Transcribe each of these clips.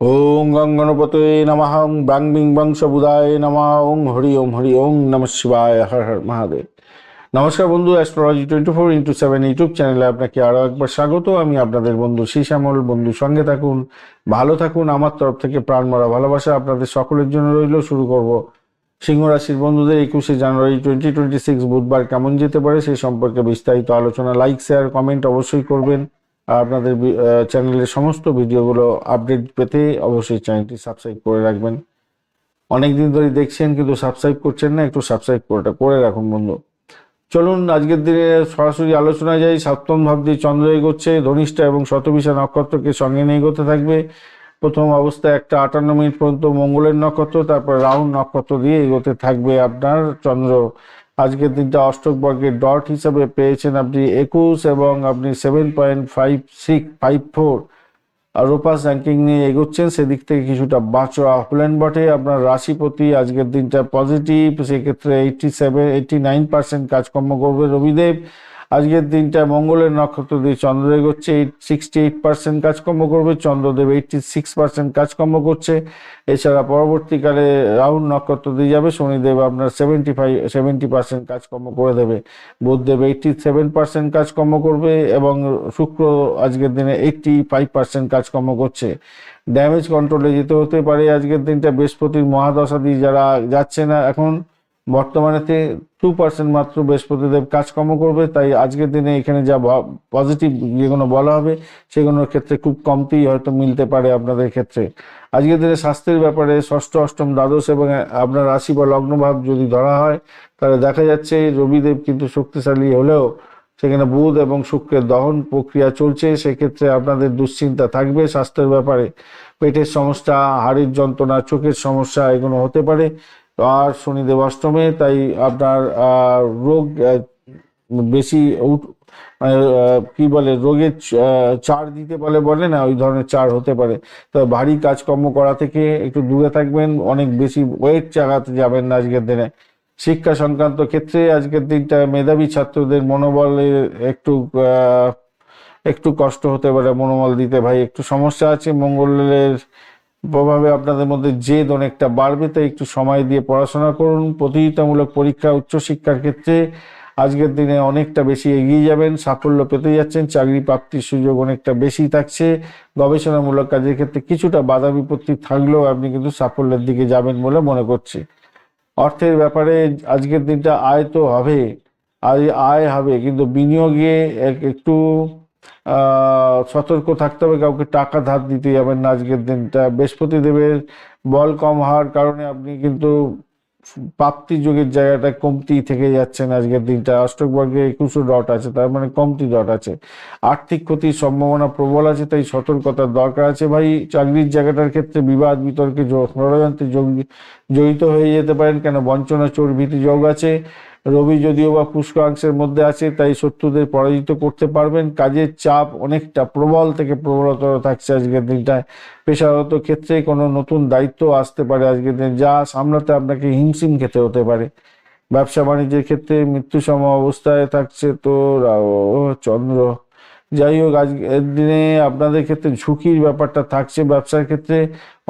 ওং গং গণপতে নমঃ, ওং ব্রাং বিং বং সবুদায় নমঃ, ওং হরি ওম হরি ওং নম শিবায়, হর হর মহাদেব। নমস্কার বন্ধু, astrology twenty four into seven YouTube চ্যানেলে আপনাকে আরও একবার স্বাগত। আমি আপনাদের বন্ধু শ্যামল বন্ধু, সঙ্গে থাকুন, ভালো থাকুন। আমার তরফ থেকে প্রাণ মরা ভালোবাসা আপনাদের সকলের জন্য রইল। শুরু করব সিংহ রাশির বন্ধুদের একুশে জানুয়ারি টোয়েন্টি টোয়েন্টি সিক্স বুধবার কেমন যেতে পারে সেই সম্পর্কে বিস্তারিত আলোচনা। লাইক, শেয়ার, কমেন্ট অবশ্যই করবেন। আপনাদের চ্যানেলের সমস্ত ভিডিওগুলো আপডেট পেতে অবশ্যই চ্যানেলটি সাবস্ক্রাইব করে রাখবেন। অনেক দিন ধরে দেখছেন, কিন্তু সাবস্ক্রাইব করছেন না, একটু সাবস্ক্রাইব করে করে রাখুন বন্ধু। চলুন, আজকের দিনে সরাসরি আলোচনায় যাই। সপ্তম ভাব দিয়ে চন্দ্র এগোচ্ছে, ধনিষ্ঠা এবং শতবিশা নক্ষত্রকে সঙ্গে নিয়ে এগোতে থাকবে। প্রথম অবস্থায় একটা আটান্ন মিনিট পর্যন্ত মঙ্গলের নক্ষত্র, তারপর রাহুল নক্ষত্র দিয়ে এগোতে থাকবে আপনার চন্দ্র। আজকের দিনটা অষ্টক বর্গের ডট হিসাবে পেয়েছেন আপনি একুশ এবং আপনি seven point five six five four. রোপাস ranking নিয়ে এগোচ্ছেন, সেদিক থেকে কিছুটা বাঁচোয়া হলেন বটে। আপনার রাশিপতি আজকের দিনটা পজিটিভ, সেক্ষেত্রে eighty seven eighty nine percent কাজকর্ম করবে রবিদেব। আজকের দিনটা মঙ্গলের নক্ষত্র দিয়ে চন্দ্র হচ্ছে এইট সিক্সটি এইট পার্সেন্ট কাজকর্ম করবে, চন্দ্রদেব এইটটি সিক্স পার্সেন্ট কাজকর্ম করছে। এছাড়া পরবর্তীকালে রাহুল নক্ষত্র দিয়ে যাবে, শনিদেব আপনার সেভেন্টি ফাইভ সেভেন্টি পার্সেন্ট কাজকর্ম করে দেবে। বুধদেব এইটটি সেভেন পার্সেন্ট কাজকর্ম করবে এবং শুক্র আজকের দিনে এইটটি ফাইভ পার্সেন্ট কাজকর্ম করছে। ড্যামেজ কন্ট্রোলে যেতে হতে পারে। আজকের দিনটা বৃহস্পতির মহাদশা দিয়ে যারা যাচ্ছে না এখন বর্তমানেতে টু পার্সেন্ট মাত্র বৃহস্পতিদেব কাজকর্ম করবে, তাই আজকের দিনে এখানে যা পজিটিভ যেগুলো বলা হবে, সেগুলোর ক্ষেত্রে খুব কমতেই হয়তো মিলতে পারে আপনাদের ক্ষেত্রে। আজকের দিনে স্বাস্থ্যের ব্যাপারে ষষ্ঠ, অষ্টম, দ্বাদশ এবং আপনার রাশি বা লগ্নভাব যদি ধরা হয়, তাহলে দেখা যাচ্ছে রবিদেব কিন্তু শক্তিশালী হলেও সেখানে বুধ এবং শুক্রের দহন প্রক্রিয়া চলছে, সেক্ষেত্রে আপনাদের দুশ্চিন্তা থাকবে স্বাস্থ্যের ব্যাপারে। পেটের সমস্যা, হাড়ের যন্ত্রণা, চোখের সমস্যা এগুলো হতে পারে। আর শনিদেব অষ্টমে তাই আপনার রোগ বেশি কি বলে, রোগের চার দিতে বলে বলে না, ওই ধরনের চার হতে পারে। তবে ভারী কাজকর্ম করা থেকে একটু দূরে থাকবেন, অনেক বেশি ওয়েট চাগাতে যাবেন না আজকের দিনে। শিক্ষা সংক্রান্ত ক্ষেত্রে আজকের দিনটা মেধাবী ছাত্রদের মনোবলে একটু একটু কষ্ট হতে পারে, মনোবল দিতে ভাই একটু সমস্যা আছে, মঙ্গলের প্রভাবে আপনাদের মধ্যে জেদ অনেকটা বাড়বে, তাই একটু সময় দিয়ে পড়াশোনা করুন। প্রতিযোগিতামূলক পরীক্ষা, উচ্চশিক্ষার ক্ষেত্রে আজকের দিনে অনেকটা বেশি এগিয়ে যাবেন। সাফল্য পেতে যাচ্ছেন, চাকরি প্রাপ্তির সুযোগ অনেকটা বেশি থাকছে। গবেষণামূলক কাজের ক্ষেত্রে কিছুটা বাধা বিপত্তি থাকলেও আপনি কিন্তু সাফল্যের দিকে যাবেন বলে মনে করছি। অর্থের ব্যাপারে আজকের দিনটা আয় তো হবে, আয় আয় হবে, কিন্তু বিনিয়োগে এক- একটু সতর্ক থাকতে হবে, কাউকে টাকা ধার দিতে যাবেন না আজকের দিনটা বৃহস্পতি দেবের বল কম হওয়ার কারণে আপনি কিন্তু প্রাপ্তি যোগের জায়গাটা কমতি থেকে যাচ্ছেন আজকের দিনটা। অষ্টক বর্গে একুশো ডট আছে, তার মানে কমতি ডট আছে। আর্থিক ক্ষতির সম্ভাবনা প্রবল আছে, তাই সতর্কতার দরকার আছে। ভাই, চাকরির জায়গাটার ক্ষেত্রে বিবাদ, বিতর্কে ষড়যন্ত্রে জড়িত হয়ে যেতে পারেন। কেন? বঞ্চনা চোর ভীতি যোগ আছে। রবি যদিও বা পুষ্কাংশের মধ্যে আছে, তাই শত্রুদের পরাজিত করতে পারবেন। কাজের চাপ অনেকটা প্রবল থেকে প্রবলতর থাকছে আজকের দিনটায় পেশাগত ক্ষেত্রে কোনো নতুন দায়িত্ব আসতে পারে আজকের দিন, যা সামলাতে আপনাকে হিমশিম খেতে হতে পারে। ব্যবসা বাণিজ্যের ক্ষেত্রে মৃত্যু সম অবস্থায় থাকছে তো চন্দ্র। যাই হোক আজকের দিনে আপনাদের ক্ষেত্রে ঝুঁকির ব্যাপারটা থাকছে। ব্যবসার ক্ষেত্রে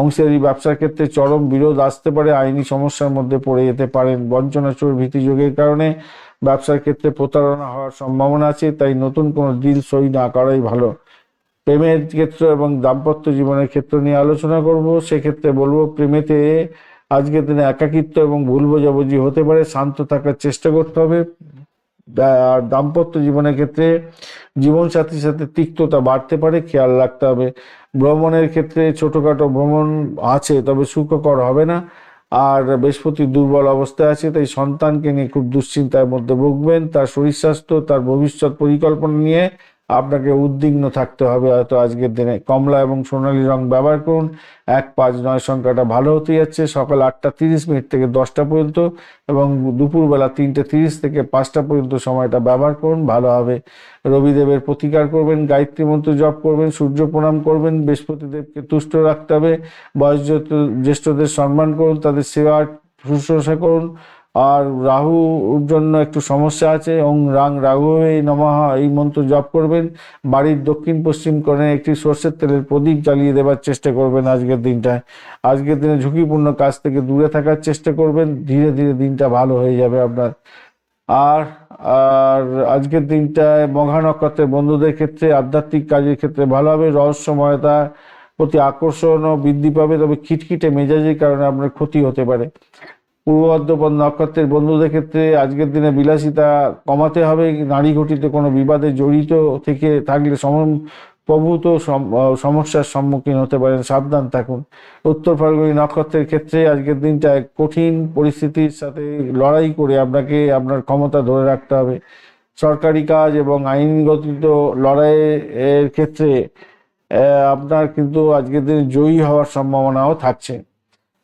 অংশীদারি ব্যবসার ক্ষেত্রে চরম বিরোধ আসতে পারে, আইনি সমস্যার মধ্যে পড়ে যেতে পারেন। বঞ্চনা চোর ভীতি যোগের কারণে ব্যবসার ক্ষেত্রে প্রতারণা হওয়ার সম্ভাবনা আছে, তাই নতুন কোনো ডিল সই না করাই ভালো। প্রেমের ক্ষেত্র এবং দাম্পত্য জীবনের ক্ষেত্র নিয়ে আলোচনা করব। সেক্ষেত্রে বলব, প্রেমেতে আজকের দিনে একাকিত্ব এবং ভুল বোঝাবুঝি হতে পারে। শান্ত থাকার চেষ্টা করতে হবে। আর দাম্পত্য জীবনের ক্ষেত্রে জীবনসাথীর সাথে তিক্ততা বাড়তে পারে, খেয়াল রাখতে হবে। ভ্রমণের ক্ষেত্রে ছোটোখাটো ভ্রমণ আছে, তবে সুখকর হবে না। আর বৃহস্পতি দুর্বল অবস্থায় আছে, তাই সন্তানকে নিয়ে খুব দুশ্চিন্তার মধ্যে ভুগবেন। তার শরীর স্বাস্থ্য, তার ভবিষ্যৎ পরিকল্পনা নিয়ে আপনাকে উদ্বিগ্ন থাকতে হবে, হয়তো আজকের দিনে। কমলা এবং সোনালী রং ব্যবহার করুন। এক পাঁচ নয় সংখ্যাটা ভালো হতে যাচ্ছে। সকাল আটটা তিরিশ মিনিট থেকে দশটা পর্যন্ত এবং দুপুরবেলা তিনটে তিরিশ থেকে পাঁচটা পর্যন্ত সময়টা ব্যবহার করুন। ভালো হবে। রবিদেবের প্রতিকার করবেন, গায়ত্রী মন্ত্র জপ করবেন, সূর্য প্রণাম করবেন, বৃহস্পতিদেবকে তুষ্ট রাখতে হবে, বয়োজ্যেষ্ঠ জ্যেষ্ঠদের সম্মান করুন, তাদের সেবা শুশ্রূষা করুন আর রাহুর জন্য একটু সমস্যা আছে ওং রাং রাহু এই নমঃ এই মন্ত্র জপ করবেন। বাড়ির দক্ষিণ পশ্চিম কোণে একটি সর্ষের তেলের প্রদীপ জ্বালিয়ে দেবার চেষ্টা করবেন আজকের দিনটায়। আজকের দিনে ঝুঁকিপূর্ণ কাজ থেকে দূরে থাকার চেষ্টা করবেন। ধীরে ধীরে দিনটা ভালো হয়ে যাবে আপনার। আর আর আজকের দিনটায় মঘা নক্ষত্রের বন্ধুদের ক্ষেত্রে, আধ্যাত্মিক কাজের ক্ষেত্রে ভালো হবে। রহস্যময়তা প্রতি আকর্ষণও বৃদ্ধি পাবে। তবে খিটখিটে মেজাজের কারণে আপনার ক্ষতি হতে পারে। পূর্ব বর্ধমান নক্ষত্রের বন্ধুদের ক্ষেত্রে আজকের দিনে বিলাসিতা কমাতে হবে, নারী ঘটিত কোনো বিবাদে জড়িত থেকে থাকলে সম প্রভূত সম- সমস্যার সম্মুখীন হতে পারেন, সাবধান থাকুন। উত্তর ফাল্গুনী নক্ষত্রের ক্ষেত্রে আজকের দিনটা কঠিন পরিস্থিতির সাথে লড়াই করে আপনাকে আপনার ক্ষমতা ধরে রাখতে হবে। সরকারি কাজ এবং আইনগত লড়াইয়ের ক্ষেত্রে আপনার কিন্তু আজকের দিনে জয়ী হওয়ার সম্ভাবনাও থাকছে।